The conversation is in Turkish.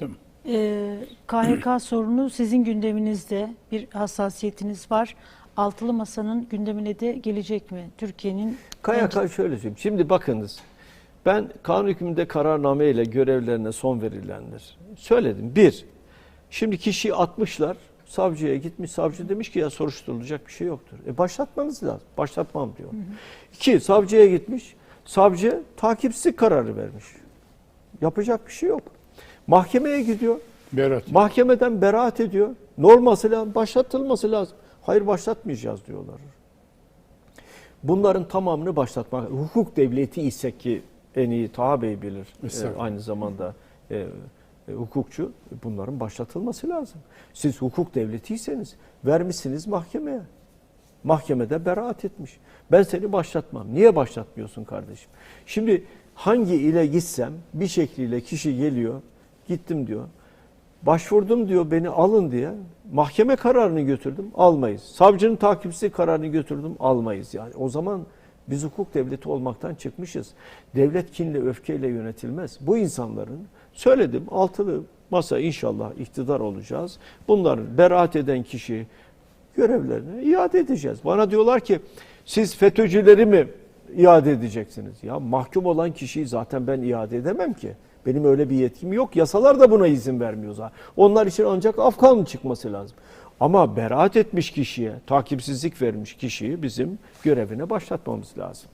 Tamam. Ee, KHK sorunu sizin gündeminizde bir hassasiyetiniz var. Altılı Masa'nın gündemine de gelecek mi? Türkiye'nin KYK şöyle söyleyeyim. Şimdi bakınız. Ben kanun hükmünde kararname ile görevlerine son verilendir. Söyledim. Bir, şimdi kişiyi atmışlar. Savcıya gitmiş. Savcı demiş ki ya soruşturulacak bir şey yoktur. E başlatmanız lazım. Başlatmam diyor. İki, savcıya gitmiş. Savcı takipsizlik kararı vermiş. Yapacak bir şey yok. Mahkemeye gidiyor. Berat. Mahkemeden beraat ediyor. Ne olması lazım? Başlatılması lazım. Hayır başlatmayacağız diyorlar. Bunların tamamını başlatmak. Hukuk devleti ise ki en iyi Taha Bey bilir. e, aynı zamanda e, e, hukukçu. Bunların başlatılması lazım. Siz hukuk devletiyseniz vermişsiniz mahkemeye. Mahkemede beraat etmiş. Ben seni başlatmam. Niye başlatmıyorsun kardeşim? Şimdi hangi ile gitsem bir şekliyle kişi geliyor. Gittim diyor. Başvurdum diyor beni alın diye. Mahkeme kararını götürdüm. Almayız. Savcının takipçisi kararını götürdüm. Almayız. Yani o zaman biz hukuk devleti olmaktan çıkmışız. Devlet kinle öfkeyle yönetilmez. Bu insanların söyledim altılı masa inşallah iktidar olacağız. Bunların beraat eden kişi görevlerine iade edeceğiz. Bana diyorlar ki siz FETÖ'cüleri mi iade edeceksiniz? Ya mahkum olan kişiyi zaten ben iade edemem ki. Benim öyle bir yetkim yok. Yasalar da buna izin vermiyor zaten. Onlar için ancak af kanunu çıkması lazım. Ama beraat etmiş kişiye, takipsizlik vermiş kişiyi bizim görevine başlatmamız lazım.